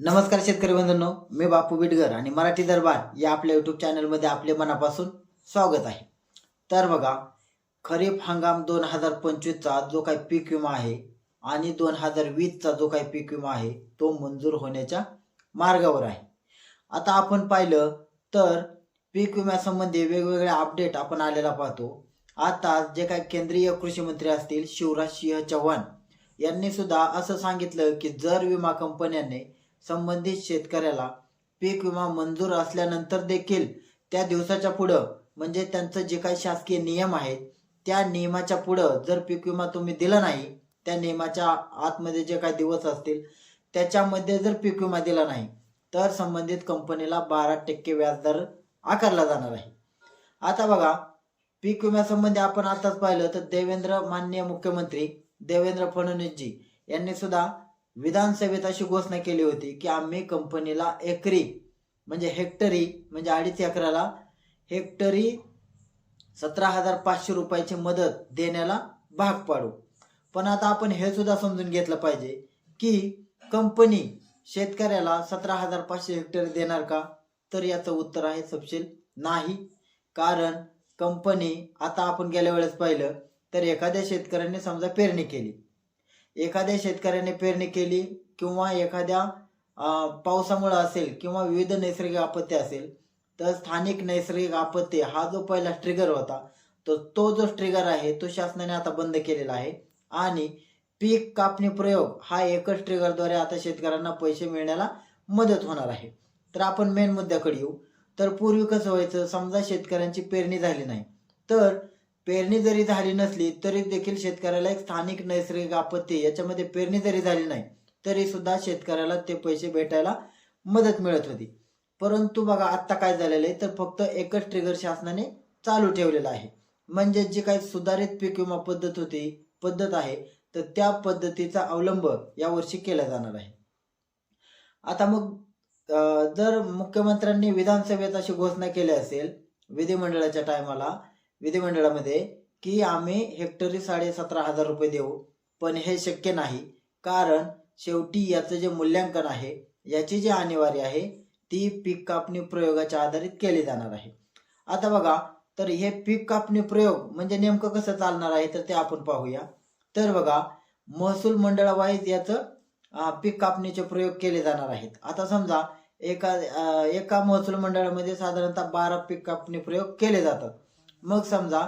नमस्कार शेतकरी बंधूंनो मी बापू बिटगर आणि मराठी दरबार या आपल्या यूट्यूब चॅनलमध्ये आपले मनापासून स्वागत आहे. तर बघा खरीप हंगाम दोन हजार पंचवीसचा जो काही पीक विमा आहे आणि दोन हजार वीसचा जो काही पीक विमा आहे तो मंजूर होण्याच्या मार्गावर आहे. आता आपण पाहिलं तर पीक विम्यासंबंधी वेगवेगळे अपडेट आपण आलेला पाहतो. आता जे काही केंद्रीय कृषी मंत्री असतील शिवराज सिंह चव्हाण यांनी सुद्धा असं सांगितलं की जर विमा कंपन्यांनी संबंधित शेतकऱ्याला पीक विमा मंजूर असल्यानंतर देखील त्या दिवसाच्या पुढं म्हणजे त्यांचं जे काही शासकीय नियम आहेत त्या नियमाच्या पुढं जर पीक विमा तुम्ही दिला नाही त्या नियमाच्या आतमध्ये जे काही दिवस असतील त्याच्यामध्ये जर पीक विमा दिला नाही तर संबंधित कंपनीला बारा टक्के व्याजदर आकारला जाणार आहे. आता बघा पीक विम्यासंबंधी आपण आताच पाहिलं तर देवेंद्र माननीय मुख्यमंत्री देवेंद्र फडणवीसजी यांनी सुद्धा विधानसभेत अशी घोषणा केली होती की आम्ही कंपनीला एकरी म्हणजे हेक्टरी म्हणजे अडीच एकराला हेक्टरी सतरा हजार पाचशे रुपयाची मदत देण्याला भाग पाडू. पण आता आपण हे सुद्धा समजून घेतलं पाहिजे की कंपनी शेतकऱ्याला सतरा हजार पाचशे हेक्टर देणार का? तर याचं उत्तर आहे सपशील नाही. कारण कंपनी आता आपण गेल्या वेळेस पाहिलं तर एखाद्या शेतकऱ्याने समजा पेरणी केली. एखाद्या शेतकऱ्याने पेरणी केली किंवा एखाद्या पावसामुळे असेल किंवा विविध नैसर्गिक आपत्ती असेल तर स्थानिक नैसर्गिक आपत्ती हा जो पहिला ट्रिगर होता तर तो जो ट्रिगर आहे तो शासनाने आता बंद केलेला आहे. आणि पीक कापणी प्रयोग हा एकच ट्रिगरद्वारे आता शेतकऱ्यांना पैसे मिळण्याला मदत होणार आहे. तर आपण मेन मुद्द्याकडे येऊ. तर पूर्वी कसं व्हायचं? समजा शेतकऱ्यांची पेरणी झाली नाही. तर पेरणी जरी झाली नसली तरी देखील शेतकऱ्याला एक स्थानिक नैसर्गिक आपत्ती याच्यामध्ये पेरणी जरी झाली नाही तरी सुद्धा शेतकऱ्याला ते पैसे भेटायला मदत मिळत होती. परंतु बघा आत्ता काय झालेलं आहे तर फक्त एकच ट्रिगर शासनाने चालू ठेवलेला आहे. म्हणजे जी काही सुधारित पीक विमा पद्धत होती पद्धत आहे तर त्या पद्धतीचा अवलंब यावर्षी केला जाणार आहे. आता मग जर मुख्यमंत्र्यांनी विधानसभेत अशी घोषणा केली असेल विधिमंडळाच्या टायमाला विधिमंडळामध्ये की आम्ही हेक्टरी साडे सतरा हजार रुपये देऊ पण हे शक्य नाही. कारण शेवटी याचं जे मूल्यांकन आहे याची जी अनिवार्य आहे ती पीक कापणी प्रयोगाच्या आधारित केली जाणार आहे. आता बघा तर हे पीक कापणी प्रयोग म्हणजे नेमकं कसं चालणार आहे तर ते आपण पाहूया. तर बघा महसूल मंडळावाईज याचं पीक कापणीचे प्रयोग केले जाणार आहेत. आता समजा एका एका महसूल मंडळामध्ये साधारणतः बारा पीक कापणी प्रयोग केले जातात. मग समजा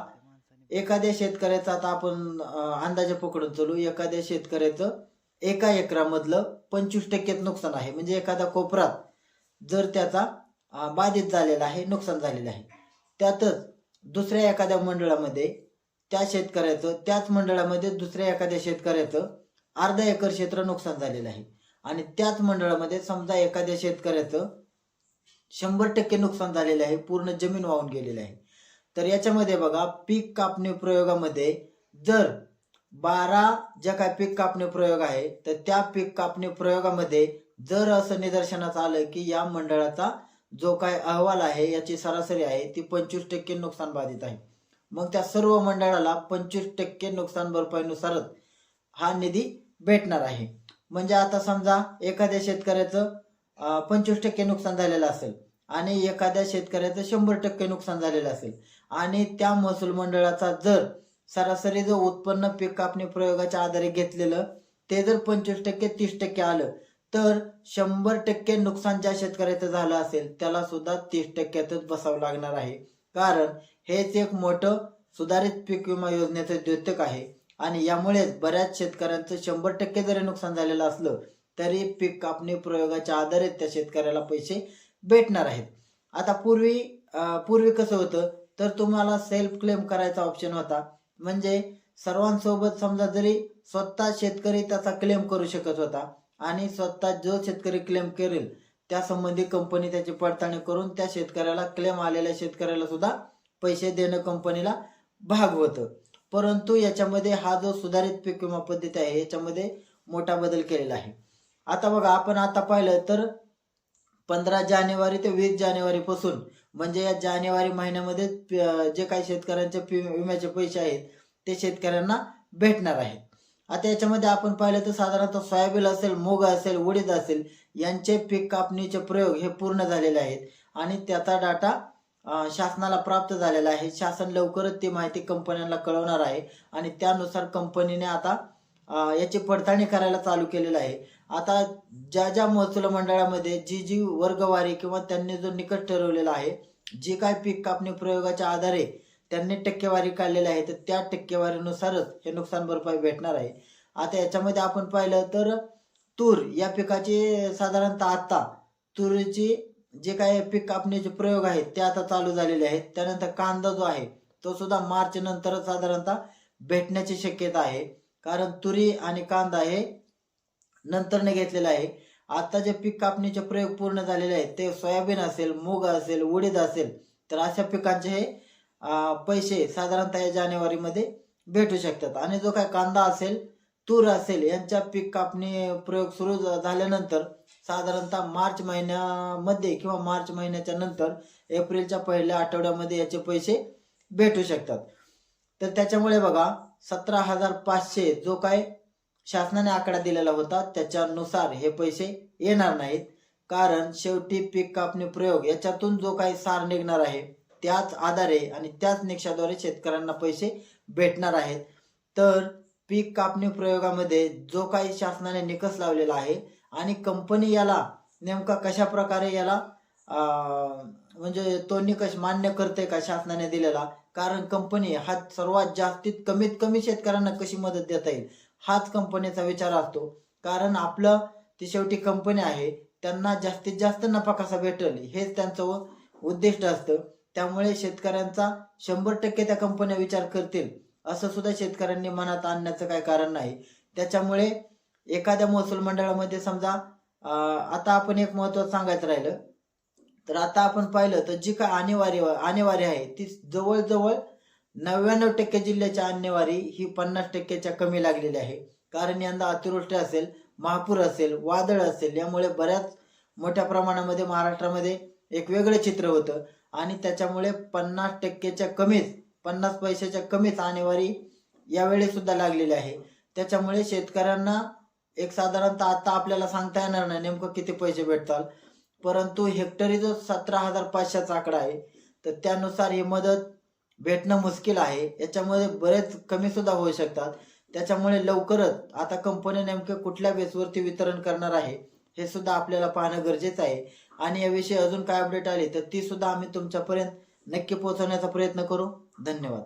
एखाद्या शेतकऱ्याचं आता आपण अंदाजे पकडून चालू एखाद्या शेतकऱ्याचं एका एकरामधलं पंचवीस टक्केच नुकसान आहे. म्हणजे एखाद्या कोपरात जर त्याचा बाधित झालेला आहे नुकसान झालेलं आहे त्यातच दुसऱ्या एखाद्या मंडळामध्ये त्या शेतकऱ्याचं त्याच मंडळामध्ये दुसऱ्या एखाद्या शेतकऱ्याचं अर्धा एकर क्षेत्र नुकसान झालेलं आहे. आणि त्याच मंडळामध्ये समजा एखाद्या शेतकऱ्याचं शंभर टक्के नुकसान झालेलं आहे पूर्ण जमीन वाहून गेलेली आहे. तर याच्यामध्ये बघा पीक कापणी प्रयोगामध्ये जर बारा ज्या काय पीक कापणी प्रयोग आहे तर त्या पीक कापणी प्रयोगामध्ये जर असं निदर्शनास आलं की या मंडळाचा जो काय अहवाल आहे याची सरासरी आहे ती पंचवीस टक्के नुकसान बाधित आहे. मग त्या सर्व मंडळाला पंचवीस टक्के नुकसान भरपाईनुसारच हा निधी भेटणार आहे. म्हणजे आता समजा एखाद्या शेतकऱ्याचं पंचवीस टक्के नुकसान झालेलं असेल आणि एखाद्या शेतकऱ्याचं शंभर टक्के नुकसान झालेलं असेल आणि त्या महसूल मंडळाचा जर सरासरी जर उत्पन्न पीक कापणी प्रयोगाच्या आधारे घेतलेलं ते जर पंचवीस टक्के तीस टक्के आलं तर शंभर टक्के नुकसान ज्या शेतकऱ्याचं झालं असेल त्याला सुद्धा तीस टक्क्यातच बसावं लागणार आहे. कारण हेच एक मोठं सुधारित पीक विमा योजनेचं द्योतक आहे. आणि यामुळेच बऱ्याच शेतकऱ्यांचं शंभर टक्के जरी नुकसान झालेलं असलं तरी पीक कापणी प्रयोगाच्या आधारे त्या शेतकऱ्याला पैसे भेटणार आहेत. आता पूर्वी पूर्वी कसं होतं? तर तुम्हाला सेल्फ क्लेम करायचा ऑप्शन होता. म्हणजे सर्वांसोबत समजा जरी स्वतः शेतकरी त्याचा क्लेम करू शकत होता आणि स्वतः जो शेतकरी क्लेम करेल त्या संबंधी कंपनी त्याची पडताळणी करून त्या शेतकऱ्याला क्लेम आलेल्या शेतकऱ्याला सुद्धा पैसे देणं कंपनीला भाग होतं. परंतु याच्यामध्ये हा जो सुधारित पीक विमा पद्धती आहे याच्यामध्ये मोठा बदल केलेला आहे. आता बघा आपण आता पाहिलं तर पंधरा जानेवारी ते वीस जानेवारीपासून म्हणजे या जानेवारी महिन्यामध्ये जे काही शेतकऱ्यांचे विम्याचे पैसे आहेत ते शेतकऱ्यांना भेटणार आहेत. आता याच्यामध्ये आपण पाहिलं तर साधारणतः सोयाबीन असेल मूग असेल उडीद असेल यांचे पीक कापणीचे प्रयोग हे पूर्ण झालेले आहेत. आणि त्याचा डाटा शासनाला प्राप्त झालेला आहे. शासन लवकरच ती माहिती कंपन्यांना कळवणार आहे. आणि त्यानुसार कंपनीने आता याची पडताळणी करायला चालू केलेलं आहे. आता ज्या ज्या महसूल मंडळामध्ये जी जी वर्गवारी किंवा त्यांनी जो निकट ठरवलेला आहे जे काय पीक कापणी प्रयोगाच्या आधारे त्यांनी टक्केवारी काढलेली आहे तर त्या टक्केवारीनुसारच हे नुकसान भरपाई भेटणार आहे. आता याच्यामध्ये आपण पाहिलं तर तूर या पिकाची साधारणतः आत्ता तुरीची जे काय पीक कापण्याचे प्रयोग आहेत ते आता चालू झालेले आहेत. त्यानंतर कांदा जो आहे तो सुद्धा मार्च नंतर साधारणतः भेटण्याची शक्यता आहे. कारण तुरी आणि कांदा हे नंतरने घेतलेला आहे. आता जे पीक कापणीचे प्रयोग पूर्ण झालेले आहेत ते सोयाबीन असेल मूग असेल उडीद असेल तर अशा पिकांचे हे पैसे साधारणतः या जानेवारीमध्ये भेटू शकतात. आणि जो काय कांदा असेल तूर असेल यांच्या पीक कापणी प्रयोग सुरू झाल्यानंतर साधारणतः मार्च महिन्यामध्ये किंवा मार्च महिन्याच्या नंतर एप्रिलच्या पहिल्या आठवड्यामध्ये याचे पैसे भेटू शकतात. तर त्याच्यामुळे बघा सतरा हजार पाचशे जो काय शासनाने आकडा दिलेला होता त्याच्यानुसार हे पैसे येणार नाहीत. कारण शेवटी पीक कापणी प्रयोग याच्यातून जो काही सार निघणार आहे त्याच आधारे आणि त्याच निकषाद्वारे शेतकऱ्यांना पैसे भेटणार आहेत. तर पीक कापणी प्रयोगामध्ये जो काही शासनाने निकष लावलेला आहे आणि कंपनी याला नेमका कशा प्रकारे याला म्हणजे तो निकष मान्य करते का शासनाने दिलेला? कारण कंपनी हा सर्वात जास्तीत कमीत कमी शेतकऱ्यांना कशी मदत देता येईल? हाच कंपनीचा विचार असतो. कारण आपलं ती शेवटी कंपनी आहे त्यांना जास्तीत जास्त नफा कसा भेटेल हेच त्यांचं उद्दिष्ट असतं. त्यामुळे शेतकऱ्यांचा शंभर टक्के त्या कंपन्या विचार करतील असं सुद्धा शेतकऱ्यांनी मनात आणण्याचं काय कारण नाही. त्याच्यामुळे एखाद्या महसूल मंडळामध्ये समजा आता आपण एक महत्वाचं सांगायचं राहिलं तर आता आपण पाहिलं तर जी काय आणेवारी आणेवारी आहे ती जवळजवळ नव्याण्णव टक्के जिल्ह्याच्या आणेवारी ही पन्नास टक्क्याच्या कमी लागलेली आहे. कारण यंदा अतिवृष्टी असेल महापूर असेल वादळ असेल यामुळे बऱ्याच मोठ्या प्रमाणामध्ये महाराष्ट्रामध्ये एक वेगळं चित्र होतं. आणि त्याच्यामुळे पन्नास टक्केच्या कमीच पन्नास पैशाच्या कमीच आणेवारी यावेळी सुद्धा लागलेली आहे. त्याच्यामुळे शेतकऱ्यांना एक साधारणतः आता आपल्याला सांगता येणार नाही नेमकं किती पैसे भेटतात. परंतु हेक्टरी जो सतरा हजार पाचशेचा आकडा आहे तर त्यानुसार ही मदत भेटणं मुश्किल आहे. याच्यामध्ये बरेच कमी सुद्धा होऊ शकतात. त्याच्यामुळे लवकरच आता कंपनी नेमके कुठल्या बेसवरती वितरण करणार आहे हे सुद्धा आपल्याला पाहणं गरजेचं आहे. आणि याविषयी अजून काय अपडेट आली तर ती सुद्धा आम्ही तुमच्यापर्यंत नक्की पोहोचवण्याचा प्रयत्न करू. धन्यवाद.